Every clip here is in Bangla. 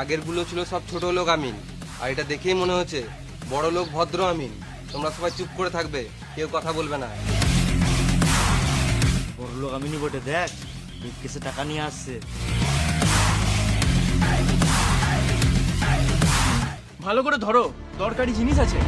আগেরগুলো ছিল সব ছোট লোক আমিন। আর এটা দেখেই মনে হচ্ছে বড় লোক ভদ্র আমিন। তোমরা সবাই চুপ করে থাকবে কেউ কথা বলবে না। বড় লোক আমি বটে দেখ কেসে টাকা নিয়ে আসছে। ভালো করে ধরো দরকারি জিনিস আছে।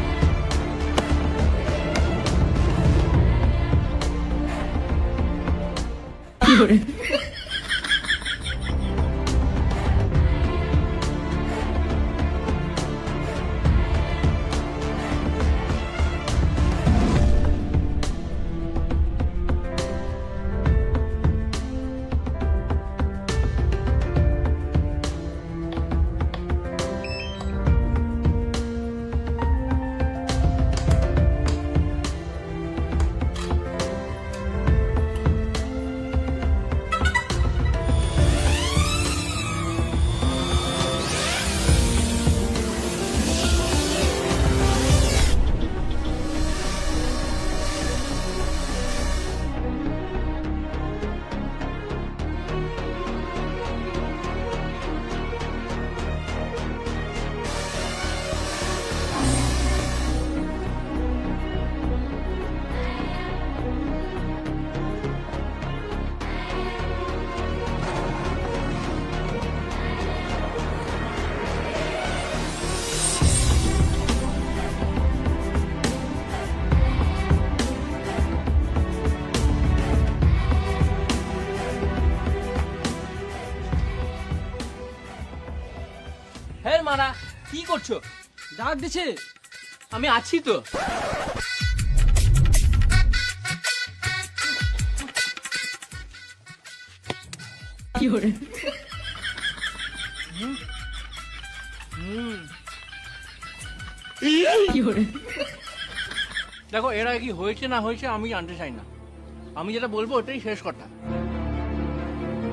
হ্যাঁ মারা কি করছ? ডাক দিছে। আমি আছি তো। দেখো এরা কি হয়েছে না হয়েছে আমি জানতে চাই না। আমি যেটা বলব ওটাই শেষ কথা।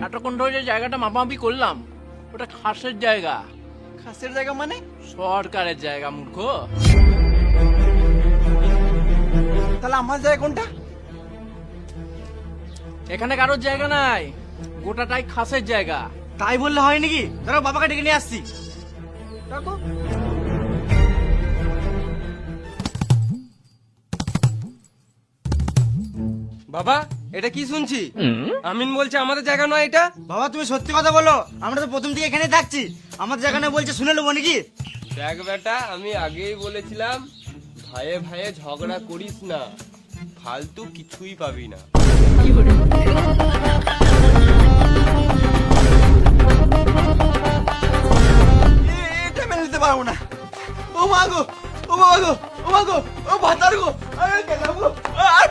এতক্ষণ ধরে যে জায়গাটা মাপামাপি করলাম ওটা খাসের জায়গা। খাসের জায়গা মানে? সরকারের জায়গা মূর্খ। তাহলে আমার জায়গা কোনটা? এখানে কারোর জায়গা নাই। গোটাটাই খাসের জায়গা। তাই বললে হয় নাকি? ধরো বাবাকে ডেকে নিয়ে আসছি। বাবা এটা কি শুনছি? আমিন বলছে আমাদের জায়গা নয় এটা? বাবা তুমি সত্যি কথা বলো। আমরা তো প্রথম থেকে এখানে থাকছি। আমাদের জায়গা না বলছে শুনে নেব নাকি? দেখ বেটা আমি আগেই বলেছিলাম ভাইয়ে ভাইয়ে ঝগড়া করিস না। ফালতু কিছুই পাবি না। এটা মেনে নিতে পারব না। ও মা গো ও বাবা গো ও মা গো ও ভাতার গো। আরে